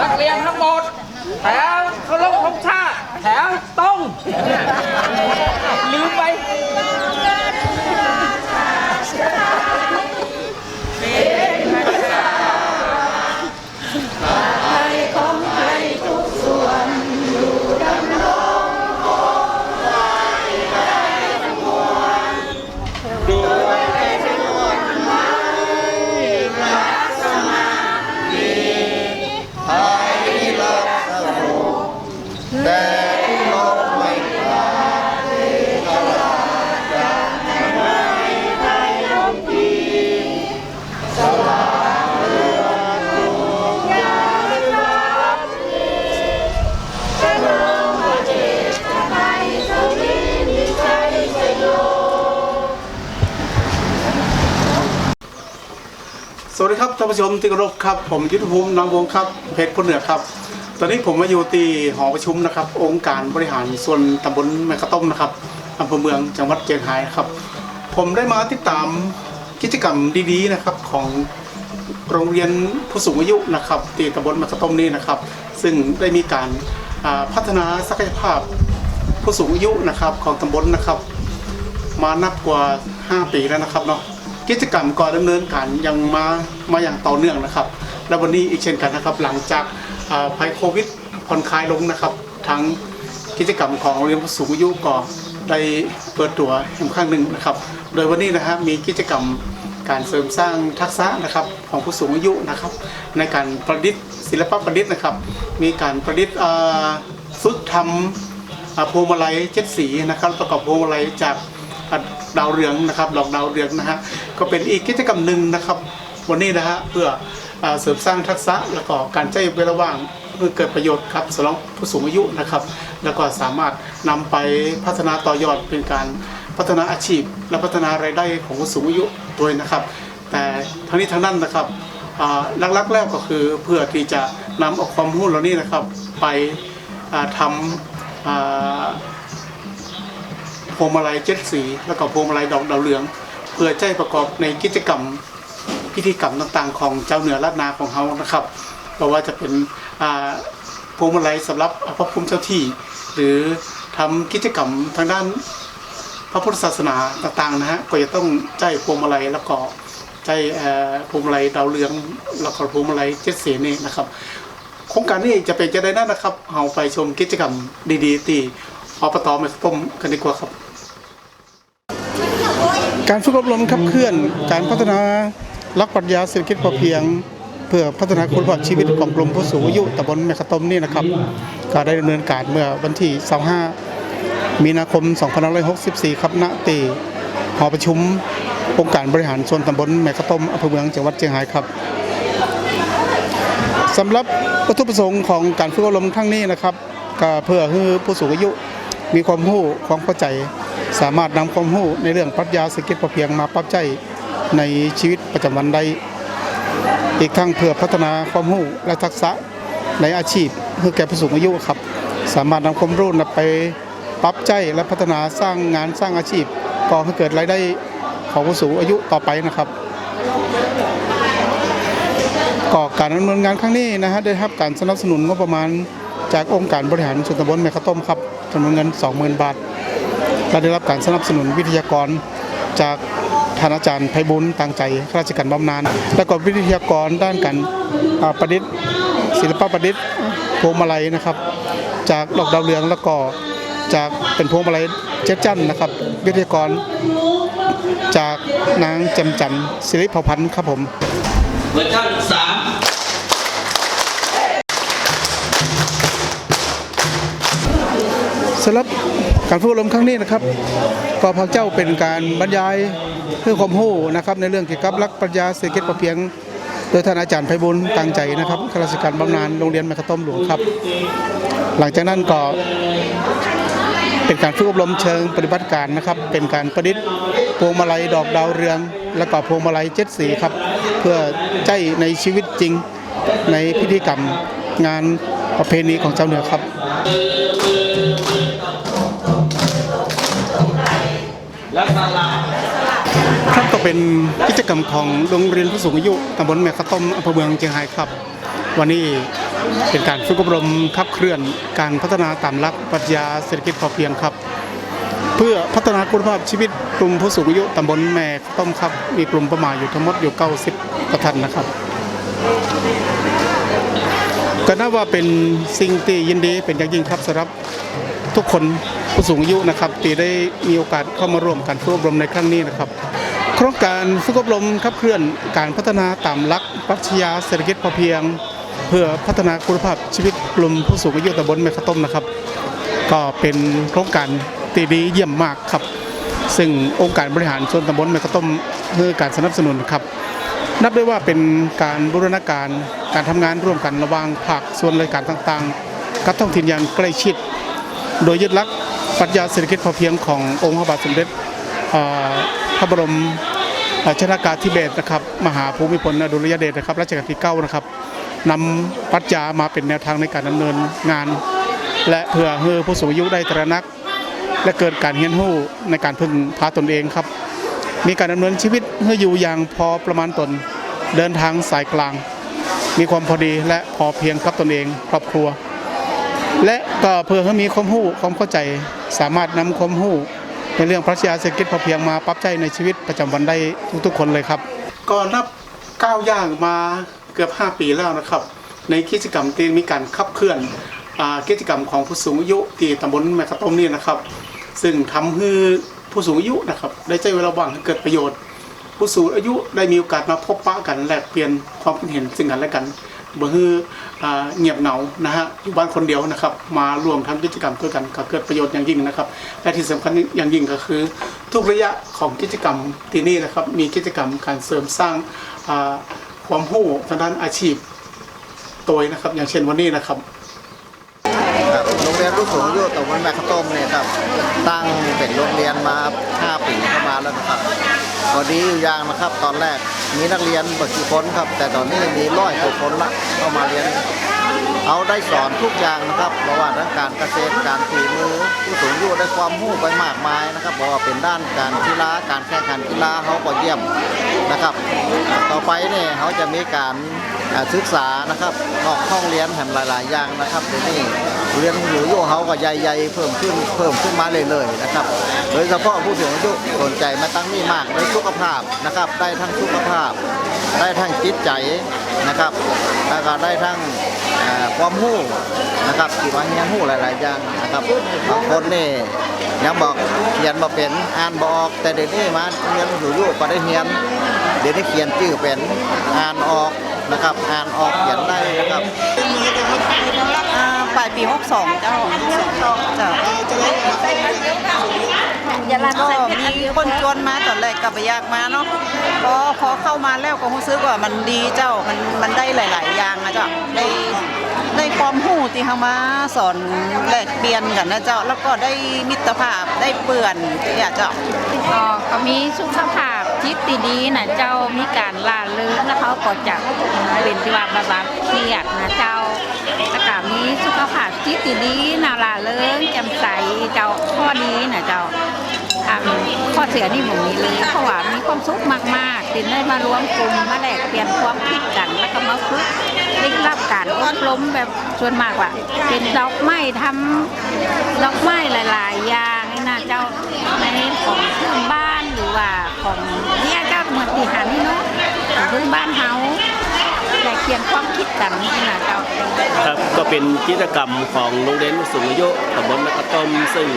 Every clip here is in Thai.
นักเรียนทั้งหมด แถวเคารพธงชาติแถวตรงลืมไป สวัสดีครับท่านผู้ชมที่เคารพครับ ผมยุทธภูมินามวงครับเพชรพลเหนือครับ ตอนนี้ผมมาอยู่ที่หอประชุมนะครับ องค์การบริหารส่วนตำบลแมกกะต้มนะครับอำเภอเมืองจังหวัดเชียงรายครับ ผมได้มาติดตามกิจกรรมดีๆนะครับของโรงเรียนผู้สูงอายุนะครับที่ตำบลแมกกะต้มนี่นะครับ ซึ่งได้มีการพัฒนาศักยภาพผู้สูงอายุนะครับของตำบลนะครับ มานับกว่า 5 ปีแล้วนะครับเนาะ กิจกรรมก็ดำเนินการยังมามาอย่างต่อเนื่องนะครับ และวันนี้อีกเช่นกันนะครับ หลังจากอ่าภัยโควิดผ่อนคลายลงนะครับ ทั้งกิจกรรมของโรงเรียนผู้สูงอายุก็ได้เปิดตัวแห่งครั้งหนึ่งนะครับ โดยวันนี้นะครับมีกิจกรรมการเสริมสร้างทักษะนะครับของผู้สูงอายุนะครับ ในการประดิษฐ์ศิลปะประดิษฐ์นะครับ มีการประดิษฐ์อ่าฝึกทำอ่าพวงมาลัยเจ็ดสีนะครับ ประกอบพวงมาลัยจาก ดาวเรืองนะครับดอกดาวเรืองนะฮะก็เป็นอีกกิจกรรมหนึ่งนะครับวันนี้นะฮะเพื่ออเสริมสร้างทักษะแล้วก็การใช้เวลาว่างเพื่อเกิดประโยชน์ครับสำหรับผู้สูงอายุนะครับ แล้วก็สามารถนำไปพัฒนาต่อยอดเป็นการพัฒนาอาชีพ และพัฒนารายได้ของผู้สูงอายุด้วยนะครับ แต่ทั้งนี้ทั้งนั้นนะครับหลักๆแล้วก็คือเพื่อที่จะนำเอาความรู้เหล่านี้นะครับ ไปทำ พวงมาลัยเจ็ดสี แล้วก็พวงมาลัยดอกดาวเรือง เพื่อใช้ประกอบในกิจกรรมพิธีกรรมต่างๆ ของเจ้าเหนือล้านนาของเขานะครับเพราะว่าจะเป็นพวงมาลัยสำหรับพระภูมิเจ้าที่ หรือทำกิจกรรมทางด้านพระพุทธศาสนาต่างๆนะฮะก็จะต้องใช้พวงมาลัยแล้วก็ใช้พวงมาลัยดาวเรืองแล้วก็พวงมาลัยเจ็ดสีนี่นะครับโครงการนี้จะเป็นจะได้นั่นนะครับเอาไปชมกิจกรรมดีๆที่อบตแม่ต้มกันดีกว่าครับ การฝึกอบรมขับเคลื่อนการพัฒนาหลักปรัชญาเศรษฐกิจพอเพียง เพื่อพัฒนาคุณภาพชีวิตของกลุ่มผู้สูงอายุตำบลแม่ขะต้มนี่นะครับ ก็ได้ดำเนินการเมื่อวันที่ 25 มีนาคม 2564 ครับณตีหอประชุมองค์การบริหารส่วนตำบลแม่ขะต้มอำเภอเมืองจังหวัดเชียงรายครับสำหรับวัตถุประสงค์ของการฝึกอบรมครั้งนี้นะครับก็เพื่อให้ผู้สูงอายุมีความรู้ความเข้าใจ สามารถนำความรู้ในเรื่องปรัชญาเศรษฐกิจพอเพียงมาปรับใช้ในชีวิตประจำวันได้ อีกทั้งเพื่อพัฒนาความรู้และทักษะในอาชีพให้แก่ผู้สูงอายุครับ สามารถนำความรู้นไปปรับใช้และพัฒนาสร้างงานสร้างอาชีพก่อให้เกิดรายได้ของผู้สูงอายุต่อไปนะครับก็การดำเนินงานครั้งนี้นะฮะได้รับการสนับสนุนงบประมาณจากองค์การบริหารส่วนตำบลแม่ข้าวต้มครับจำนวนเงิน 20,000 บาท และได้รับการสนับสนุนวิทยากรจากท่านอาจารย์ไพบุญตั้งใจข้าราชการบำนาญและก็วิทยากรด้านการอ่าประดิษฐ์ ศิลปะประดิษฐ์พวงมาลัยนะครับ จากดอกดาวเรืองแล้วก็จากเป็นพวงมาลัยเจ็ดจันทร์นะครับ วิทยากรจากนางแจมจันทร์ศิริเผ่าพันธ์ครับผมเวอร์ชันสามสำหรับ การฝึกอบรมครั้งนี้นะครับ ก็พระเจ้าเป็นการบรรยายเพื่อความรู้นะครับในเรื่องเกี่ยวกับหลักปรัชญาเศรษฐกิจพอเพียง โดยท่านอาจารย์ไพบุญตั้งใจนะครับข้าราชการบำนาญโรงเรียนแมคคาต้มหลวงครับ หลังจากนั้นก็เป็นการฝึกอบรมเชิงปฏิบัติการนะครับ เป็นการประดิษฐ์พวงมาลัยดอกดาวเรือง และก็พวงมาลัยเจ็ดสีครับ เพื่อใช้ในชีวิตจริงในพิธีกรรมงานประเพณีของชาวเหนือครับ ครับต่อไปเป็นกิจกรรมของโรงเรียนผู้สูงอายุตำบลแม่ขะต้มอำเภอเมืองเชียงรายครับ วันนี้เป็นการฝึกอบรมขับเคลื่อนการพัฒนาตามหลักปรัชญาเศรษฐกิจพอเพียงครับ เพื่อพัฒนาคุณภาพชีวิตกลุ่มผู้สูงอายุตำบลแม่ขะต้มครับ มีกลุ่มประมาณอยู่ทั้งหมดอยู่ 90กว่าท่านนะครับก็นับว่าเป็นสิ่งที่ยินดีเป็นอย่างยิ่งครับสำหรับทุกคน ผู้สูงอายุนะครับที่ได้มีโอกาสเข้ามาร่วมการฝึกอบรมในครั้งนี้นะครับ โครงการฝึกอบรมขับเคลื่อนการพัฒนาตามหลักปรัชญาเศรษฐกิจพอเพียง เพื่อพัฒนาคุณภาพชีวิตกลุ่มผู้สูงอายุตำบลแม่ขต้มนะครับ ก็เป็นโครงการที่ดีเยี่ยมมากครับ ซึ่งองค์การบริหารส่วนตำบลแม่ขต้มให้การสนับสนุนครับนับได้ว่าเป็นการบูรณาการการทำงานร่วมกันระหว่างภาคส่วนราชการต่างๆ กับท้องถิ่นอย่างใกล้ชิด โดยยึดหลัก ปรัชญาเศรษฐกิจพอเพียงขององค์พระบาทสมเด็จพระบรมชนากาธิเบศรนะครับมหาภูมิพลอดุลยเดชนะครับรัชกาลที่9นะครับนำปรัชญามาเป็นแนวทางในการดำเนินงาน และเพื่อให้ผู้สูงอายุได้ตระหนัก และเกิดการเรียนรู้ในการพึ่งพาตนเองครับ มีการดำเนินชีวิตให้อยู่อย่างพอประมาณตนเดินทางสายกลาง มีความพอดีและพอเพียงกับตนเองครอบครัว และก็เพื่อให้มีความรู้ความเข้าใจ สามารถนำความรู้ในเรื่องปรัชญาเศรษฐกิจพอเพียงมาปรับใช้ในชีวิตประจำวันได้ทุกๆ คนเลยครับ ก็นับก้าวย่างมาเกือบ 5 ปีแล้วนะครับ ในกิจกรรมที่มีการขับเคลื่อนกิจกรรมของผู้สูงอายุที่ตำบลแม่กะต้มนี่นะครับ ซึ่งทำให้ผู้สูงอายุนะครับ ได้ใช้เวลาว่างให้เกิดประโยชน์ ผู้สูงอายุได้มีโอกาสมาพบปะกันแลกเปลี่ยนความคิดเห็นซึ่งกันและกัน บ่ฮืออ่าเงียบเหงานะฮะอยู่บ้านคนเดียวนะครับ มารวมทำกิจกรรมด้วยกันก็เกิดประโยชน์อย่างยิ่งนะครับ และที่สำคัญอย่างยิ่งก็คือ ทุกระยะของกิจกรรมที่นี่นะครับ มีกิจกรรมการเสริมสร้างความรู้ทางด้านอาชีพตัวนะครับ อย่างเช่นวันนี้นะครับโรงเรียนผู้สูงอายุตำบลแม่ข้าวต้มเนี่ยครับตั้งเป็นโรงเรียนมา 5 ปีเข้ามาแล้วนะครับ พอดีอยู่อย่างนะครับ ตอนแรกมีนักเรียนบกี่คนครับ แต่ตอนนี้มีร้อยกว่าคนละเข้ามาเรียน เอาได้สอนทุกอย่างนะครับเพราะว่าทั้งการเกษตรการฝีมือผู้สูงอายุได้ความรู้ไปมากมายนะครับเพราะว่าเป็นด้านการกีฬาการแข่งขันกีฬาเขาก็เยี่ยมนะครับ ต่อไปเนี่ยเขาจะมีการศึกษานะครับนอกห้องเรียนแถมหลาย ๆ อย่างนะครับเดี๋ยวนี้ เรียนอยู่โยเขาก็ใหญ่ๆเพิ่มขึ้นเพิ่มขึ้นมาเรื่อยๆนะครับโดยเฉพาะผู้สูงอายุสนใจมาตั้งนี่มากในสุขภาพนะครับ ได้ทั้งสุขภาพ ได้ทั้งจิตใจนะครับแล้วก็ได้ทั้งความรู้นะครับที่ว่าเรียนรู้หลายๆอย่างนะครับบางคนนี่ยังบอกเขียนบ่เป็นอ่านบอก แต่เดี๋ยวนี้มาเรียนอยู่อยู่ก็ได้เรียนเดี๋ยวนี้เขียนชื่อเป็นอ่านออก นะครับอ่านออกเขียนได้นะครับอ่าปลายปี 62 เจ้าเจ้าก็มีคนชวนมาตอนแรกก็ไปอยากมาเนาะพอพอเข้ามาแล้วก็รู้สึกว่ามันดีเจ้ามันมันได้หลาย ๆ อย่างนะเจ้าได้ได้ความรู้ที่เขามาสอนแลกเปลี่ยนกันนะเจ้าแล้วก็ได้มิตรภาพได้เปื่อนอยากเจ้าก็ก็มีสุขภาพจิต ที่ดีนะเจ้ามีการล่าเริงแล้วเขาก็จะเป็นที่ว่าบาบาเครียดนะเจ้าแล้วก็มีสุขภาพจิตที่ดีนะล่าเริงแจ่มใสเจ้าข้อดีนะเจ้าข้อเสียนี่ผมมีเลยเพราะว่ามีความสุขมากๆตินได้มารวมกลุ่มมาแลกเปลี่ยนความคิดกันแล้วก็มาฝึกได้รับการอบรมแบบส่วนมากว่าเป็นดอกไม้ทำดอกไม้หลาย ๆ อย่างนะเจ้าในของเพื้นบ้านหรือว่า ของเนี่ยเจ้าเหมือตีหันนี่เนาะพื้นบ้านเฮาแต่เขียนความคิดกันนี่นะเจ้าครับก็เป็นกิจกรรมของโรงเรียนสูงอายุตำบลแม่กระต้มซึ่ง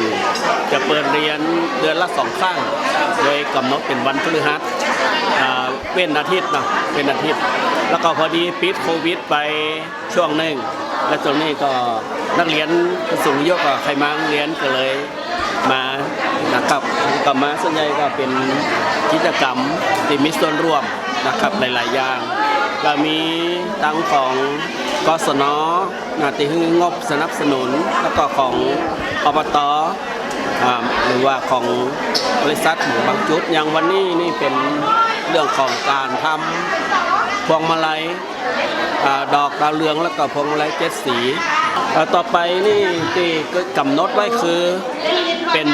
จะเปิดเรียนเดือนละสองครั้งโดยกำหนดเป็นวันพฤหัสอ่าเป็นอาทิตย์นะเป็นอาทิตย์ แล้วก็พอดีปิดโควิดไปช่วงหนึ่งและตรงนี้ก็นักเรียนสูงอายุก็ใครมาเรียนก็เลยมา นะครับก็มาส่วนใหญ่ก็เป็นกิจกรรมที่มีส่วนร่วมนะครับหลาย ๆ อย่างก็มีตั้งของกศนนาติฮึงบสนับสนุน แล้วก็ของอบตหรือว่าของบริษัทหมูบางจุด อย่างวันนี้นี่เป็นเรื่องของการทำพวงมาลัยอดอกดาวเรืองแล้วก็พวงมาลัยเจ็ดสี อ่าต่อไปนี่ที่กำหนดไว้คือเป็น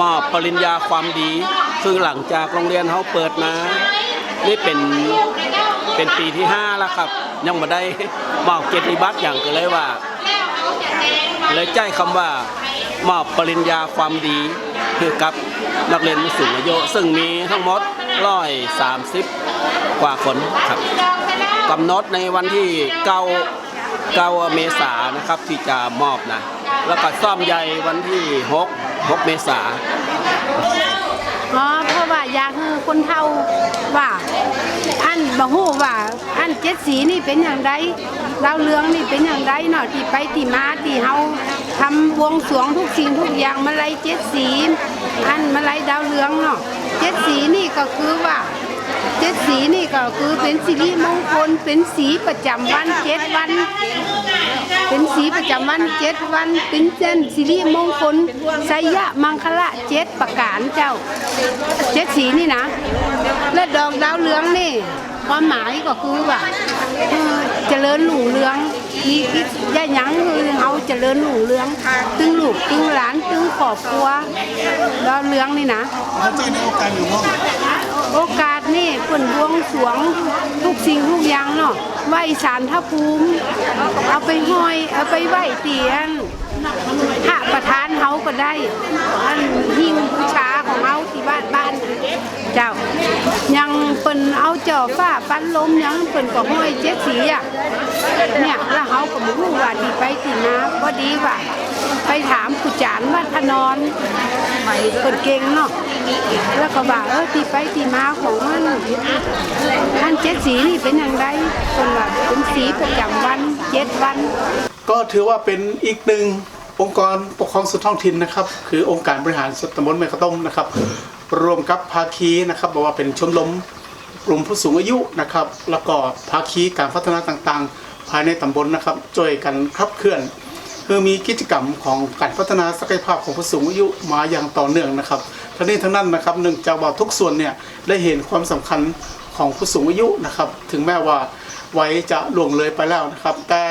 มอบปริญญาความดี ซึ่งหลังจากโรงเรียนเขาเปิดมา นี่เป็นเป็นปีที่ 5 แล้วครับ ยังมาได้มอบเกียรติบัตรอย่างก็เลยว่า เลยใจคำว่ามอบปริญญาความดีคือกับนักเรียนผู้สูงอายุซึ่งมีทั้งหมดร้อยสามสิบกว่าคนครับกำหนดในวันที่เก้า เก้าเมษานะครับที่จะมอบนะ แล้วก็ซ่อมใหญ่วันที่หกหกเมษาอ๋อเพราะว่าอยากให้คนเฒ่าว่า อันบ่ฮู้ว่า อันเจ็ดสีนี่เป็นอย่างไรดาวเรืองนี่เป็นอย่างไรเนาะที่ไปที่มาที่เฮาทำบวงสรวงทุกสิ่งทุกอย่างมาลัยเจ็ดสี อันมาลัยดาวเรืองเนาะเจ็ดสีนี่ก็คือว่า เจ็ดสีนี่ก็คือเป็นสิริมงคลเป็นสีประจำวันเจ็ดวัน เป็นสีประจำวันเจ็ดวัน เป็นเส้นสิริมงคลไสยะมังคละเจ็ดประการเจ้าเจ็ดสีนี่นะ และดอกดาวเหลืองนี่ความหมายก็คือว่าเออเจริญหลุ่เรืองมีคิดย่ายังคือเอาเจริญหลุ่เรืองตึงลูกตึงหลานตึงครอบครัวดาวเหลืองนี่นะโอกาส โอกาสนี่เปิ่นบวงสวงทุกสิ่งทุกอย่างเนาะไหวสารทภูมิ เอาไปห้อยเอาไปไหวเตียนพระประธานเฮาก็ได้อันหิ้งบูชาของเฮาที่บ้านบ้านเจ้า ยังเปิ่นเอาจอฟ้าปั้นลมยังเปิ่นก็ห้อยเจ็ดสีอะเนี่ยแล้วเฮาก็บ่รู้ว่าดีไปที่นาบ่ดีว่า ไปถามผู้จานวัดพนอนเปิ่นเก่งเนาะแล้วก็ว่าเออที่ไปที่มาของมันอันเจ็ดสีนี่เป็นอย่างไรคนว่าเป็นสีประจำวันเจ็ดวัน ก็ถือว่าเป็นอีกหนึ่งองค์กรปกครองส่วนท้องถิ่นนะครับ คือองค์การบริหารส่วนตำบลแม่กระต้มนะครับ รวมกับภาคีนะครับบอกว่าเป็นชมรมกลุ่มผู้สูงอายุนะครับ แล้วก็ภาคีการพัฒนาต่างๆ ภายในตำบลนะครับช่วยกันขับเคลื่อน คือมีกิจกรรมของการพัฒนาศักยภาพของผู้สูงอายุมาอย่างต่อเนื่องนะครับทั้งนี้ทั้งนั้นนะครับเนื่งจากว่าทุกส่วนเนี่ยได้เห็นความสำคัญของผู้สูงอายุนะครับถึงแม้ว่าวัยจะล่วงเลยไปแล้วนะครับ แต่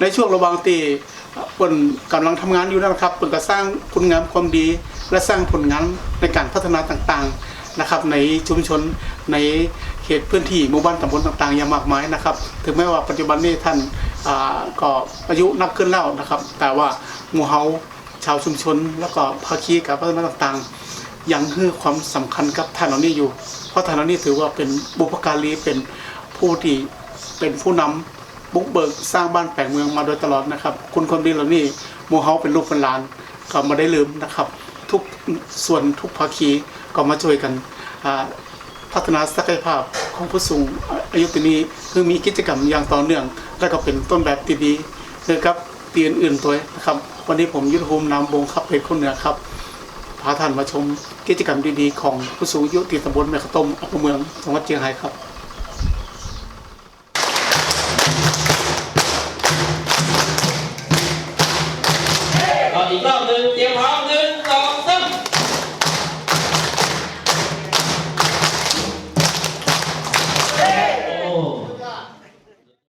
ในช่วงระหว่างตีปิ่นกำลังทำงานอยู่นะครับปิ่นก็สร้างคุณงามความดี และสร้างผลงานในการพัฒนาต่างๆนะครับ ในชุมชนในเขตพื้นที่หมู่บ้านตำบลต่างๆอย่างมากมายนะครับ ถึงแม้ว่าปัจจุบันนี้ท่าน ก็อายุนับขึ้นแล้วนะครับ แต่ว่าหมู่เฮาชาวชุมชน แล้วก็ภาคีการพัฒนาต่างๆ ยังให้ความสำคัญกับท่านเหล่านี้อยู่ เพราะท่านเหล่านี้ถือว่าเป็นบุพการีเป็นผู้ที่เป็นผู้นำบุกเบิกสร้างบ้านแปลงเมืองมาโดยตลอดนะครับ คุณคนดีเหล่านี้หมู่เฮาเป็นลูกเป็นหลานก็มาได้ลืมนะครับ ทุกส่วนทุกภาคีก็มาช่วยกันพัฒนาศักยภาพ ของผู้สูงอายุตนี้คือมีกิจกรรมอย่างต่อเนื่อง และก็เป็นต้นแบบที่ดีนะครับตีอื่นๆตัวนะครับ วันนี้ผมยุทธภูมินามวงครับเป็นคนเหนือครับพาท่านมาชมกิจกรรมดีๆ ของผู้สูงอายุที่ตำบลแม่ขะต้มอำเภอเมืองจังหวัดเชียงรายครับ